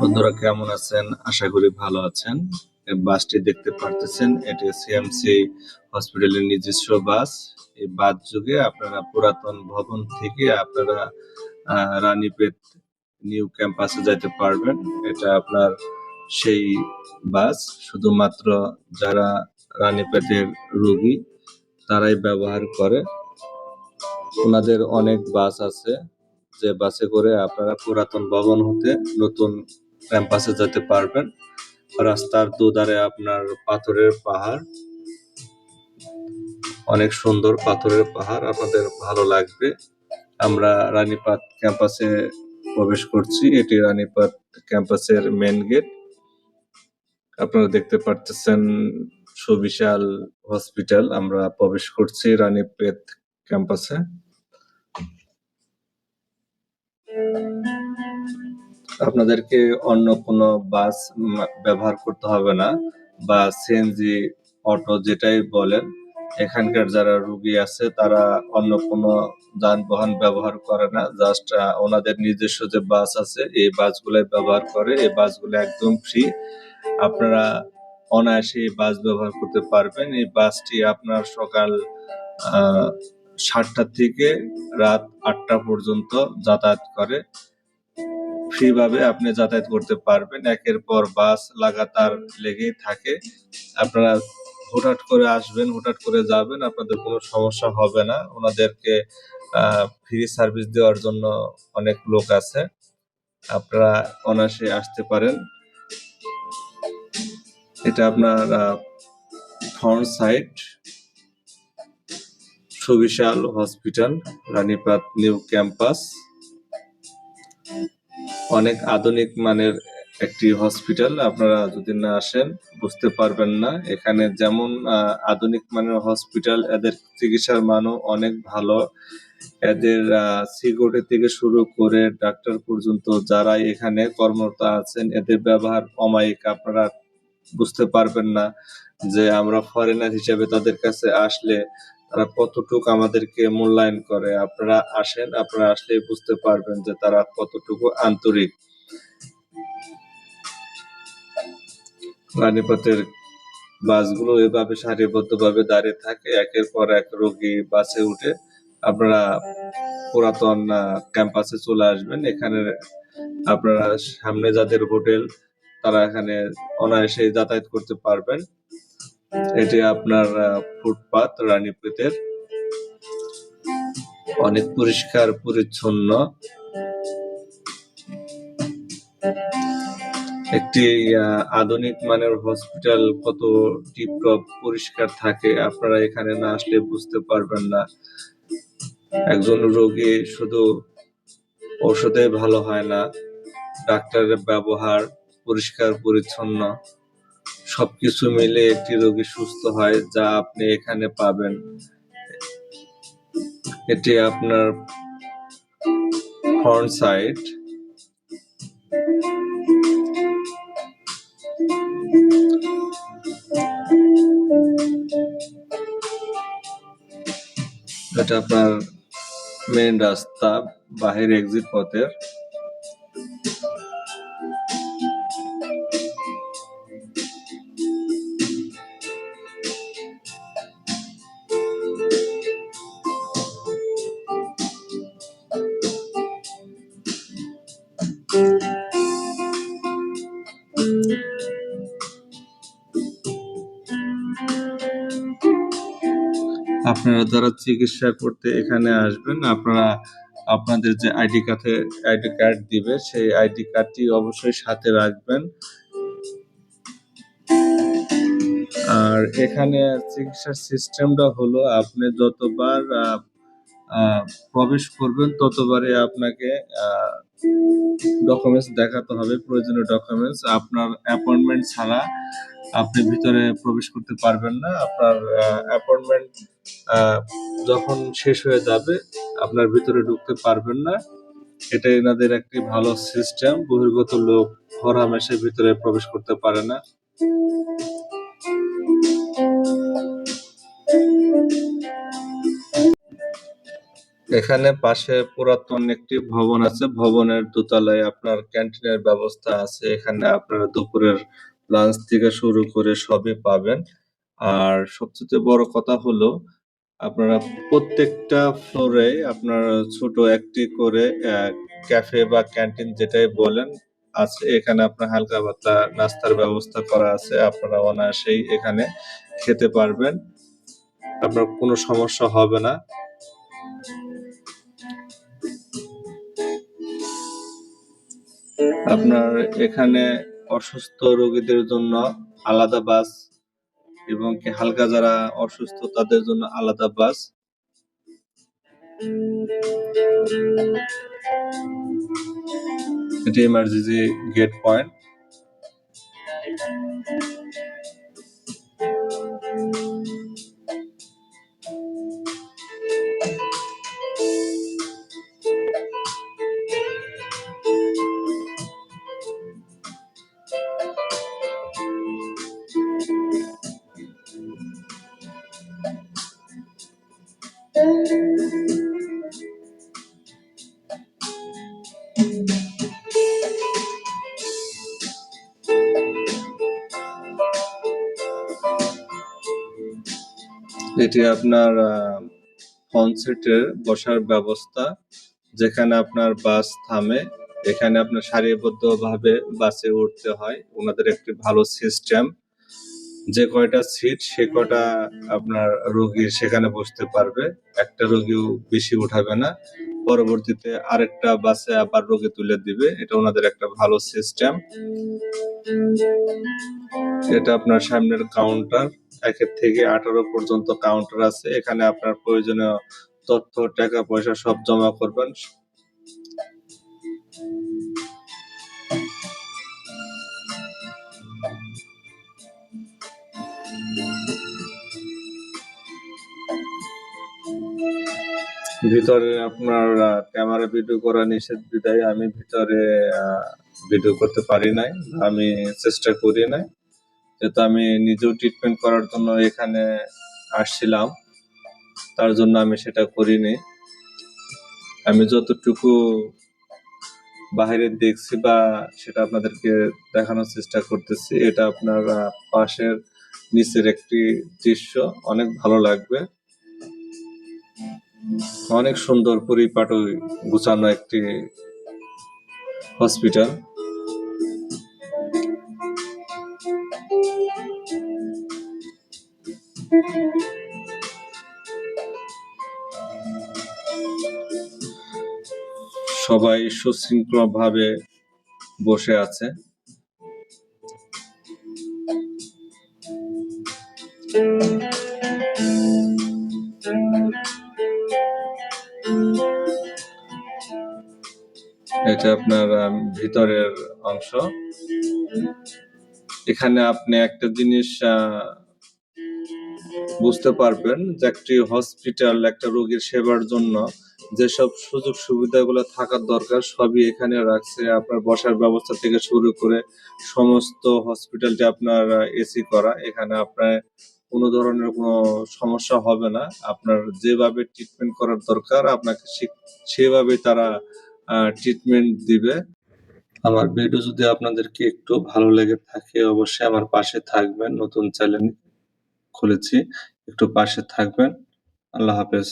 বন্ধুরা কেমন আছেন? আশা করি ভালো আছেন। বাসটি দেখতে পারতেছেন, এটি সিএমসি হসপিটালের নিজস্ব বাস। এই বাস যুগে আপনারা পুরাতন ভবন থেকে আপনারা রানীপেট নিউ ক্যাম্পাসে যাইতে পারবেন। এটা আপনার সেই বাস। শুধুমাত্র যারা রানীপেটের রোগী, তারাই ব্যবহার করে। ওনাদের অনেক বাস আছে। যে বাসে করে আপনারা পুরাতন ভবন হতে নতুন ক্যাম্পাসে যেতে পারবেন। রাস্তার দুধারে আপনার পাথরের পাহাড়। অনেক সুন্দর পাথরের পাহাড় আপনাদের ভালো লাগবে। আমরা রানীপাট ক্যাম্পাসে প্রবেশ করছি। এটি রানীপাট ক্যাম্পাসের মেন গেট আপনারা দেখতে পারতেছেন সুবিশাল হসপিটাল আমরা প্রবেশ করছি রানীপেট ক্যাম্পাসে। আপনাদেরকে অন্য কোনো বাস ব্যবহার করতে হবে না বা সিএনজি অটো যেটাই বলেন, এখানকার যারা রুগী আছে, তারা অন্য কোনো যানবাহন ব্যবহার করে না। জাস্ট ওনাদের নিজস্ব যে বাস আছে, এই বাসগুলাই ব্যবহার করে। এই বাসগুলো একদম ফ্রি আপনারা অনায়াসে এই বাস ব্যবহার করতে পারবেন। এই বাসটি আপনার সকাল সাতটা থেকে রাত আটটা পর্যন্ত যাতায়াত করে। ফ্রি ভাবে আপনি যাতায়াত করতে পারবেন। একের পর বাস লাগাতার লেগেই থাকে। আপনারা হুটহাট করে আসবেন, হুটহাট করে যাবেন, আপনাদের কোনো সমস্যা হবে না। ওনাদেরকে ফ্রি সার্ভিস দেওয়ার জন্য অনেক লোক আছে। আপনারা অনায়াসে আসতে পারেন। এটা আপনার ফ্রন্ট সাইড সুবিশাল হসপিটাল, রানীপাত নিউ ক্যাম্পাস। অনেক আধুনিক মানের একটি হসপিটাল, আপনারা যদি না আসেন, বুঝতে পারবেন না। এখানে যেমন আধুনিক মানের হসপিটাল, এদের চিকিৎসার মানও অনেক ভালো। এদের সিকিউরিটি থেকে শুরু করে ডাক্তার পর্যন্ত যারা এখানে কর্মরত আছেন, এদের ব্যবহার অমায়িক, আপনারা বুঝতে পারবেন না যে আমরা ফরেনার হিসেবে তাদের কাছে আসলে তারা কতটুকু আমাদেরকে মূল্যায়ন করে? আপনারা আসেন, আপনারা আসলে বুঝতে পারবেন যে তারা কতটুকু আন্তরিক। রানীপথের বাসগুলো এভাবে সারিবদ্ধভাবে দাঁড়িয়ে থাকে, একের পর এক রোগী বাসে উঠে আপনারা পুরাতন ক্যাম্পাসে চলে আসবেন। এখানে আপনারা সামনে যাদের হোটেল, তারা এখানে অনায়াসে যাতায়াত করতে পারবেন। এটি আপনার ফুটপাত রানীপথের অনেক পরিষ্কার, পরিচ্ছন্ন। একটি আধুনিক মানের হসপিটাল কত টিপটপ পরিষ্কার থাকে, আপনারা এখানে না আসলে বুঝতে পারবেন না। একজন রোগী শুধু ঔষধে ভালো হয় না, ডাক্তারের ব্যবহার পরিষ্কার, পরিচ্ছন্ন। সবকিছু মিলে একটি রোগী সুস্থ হয়, যা আপনি এখানে পাবেন। এটি আপনার ফ্রন্ট সাইড এটা আপনার মেন রাস্তা, বাহির এক্সিট পথের। আপনারা যারা চিকিৎসা করতে এখানে আসবেন, আপনারা আপনাদের যে আইডি কার্ডে, আইডি কার্ড দিবে, সেই আইডি কার্ডটি অবশ্যই সাথে রাখবেন। আর এখানে চিকিৎসার সিস্টেমটা হলো, আপনি যতবার প্রবেশ করবেন, ততবারই আপনাকে ডকুমেন্টস দেখাতে হবে, প্রয়োজনীয় ডকুমেন্টস আপনার অ্যাপয়েন্টমেন্ট ছাড়া আপনি ভিতরে প্রবেশ করতে পারবেন না। আপনার অ্যাপয়েন্টমেন্ট যখন শেষ হয়ে যাবে, আপনার ভিতরে ঢুকতে পারবেন না। এটা এনাদের একটি ভালো সিস্টেম বহির্গত লোক হরহামেশা ভিতরে প্রবেশ করতে পারে না। এখানে পাশে পুরাতন একটি ভবন আছে। ভবনের দোতলায় আপনার ক্যান্টিনের ব্যবস্থা আছে। এখানে আপনারা দুপুরের লাঞ্চ থেকে শুরু করে সবই পাবেন। আর সবচেয়ে বড় কথা হলো, আপনারা প্রত্যেকটা ফ্লোরে আপনার ছোট একটি করে ক্যাফে বা ক্যান্টিন যেটাই বলেন, আছে। এখানে আপনার হালকা পাতলা নাস্তার ব্যবস্থা করা আছে। আপনারা অনায়াসেই এখানে খেতে পারবেন। আপনার কোনো সমস্যা হবে না। আপনার এখানে অসুস্থ রোগীদের জন্য আলাদা বাস এবং কি হালকা যারা অসুস্থ তাদের জন্য আলাদা বাস। এটি এমার্জেন্সি গেট পয়েন্ট এটি আপনার ফোন সেটের বসার ব্যবস্থা, যেখানে আপনার বাস থামে, এখানে আপনার সারিবদ্ধভাবে বাসে উঠতে হয়। ওনাদের একটি ভালো সিস্টেম যে কয়টা সিট সে কয়টা আপনার রোগী সেখানে বসতে পারবে। একটা রোগীও বেশি উঠাবে না। পরবর্তীতে আরেকটা বাসে আবার রোগে তুলে দিবে। এটা ওনাদের একটা ভালো সিস্টেম এটা আপনার সামনের কাউন্টার একের থেকে আঠারো পর্যন্ত কাউন্টার আছে। এখানে আপনার প্রয়োজনীয় তথ্য, টাকা, পয়সা সব জমা করবেন। ভিতরে আপনার ক্যামেরা ভিডিও করা নিষেধ বিদায় আমি ভিতরে ভিডিও করতে পারি নাই, আমি চেষ্টা করি নাই। যেহেতু আমি নিজেও ট্রিটমেন্ট করার জন্য এখানে আসছিলাম, তার জন্য আমি সেটা করিনি। আমি যতটুকু বাইরে দেখছি বা সেটা আপনাদেরকে দেখানোর চেষ্টা করতেছি, এটা আপনার পাশের নিচের একটি দৃশ্য, অনেক ভালো লাগবে। অনেক সুন্দর পরিপাটি গুছানো একটি হসপিটাল। সবাই সুশৃঙ্খল ভাবে বসে আছে। এটা আপনার ভিতরের অংশ। এখানে আপনি একটা জিনিস বুঝতে পারবেন যে একটি হসপিটাল একটা রোগীর সেবার জন্য যেসব সুযোগ সুবিধাগুলো থাকার দরকার সবই এখানে রাখছে। আপনার বসার ব্যবস্থা থেকে শুরু করে সমস্ত হসপিটালটি আপনার এসি করা। এখানে আপনার কোনো ধরনের কোনো সমস্যা হবে না। আপনার যেভাবে ট্রিটমেন্ট করার দরকার, আপনাকে সেভাবে তারা ট্রিটমেন্ট দিবে। আমার ভিডিও যদি আপনাদেরকে একটু ভালো লেগে থাকে, অবশ্যই আমার পাশে থাকবেন। নতুন চ্যানেল খুলেছি, একটু পাশে থাকবেন। আল্লাহ হাফেজ।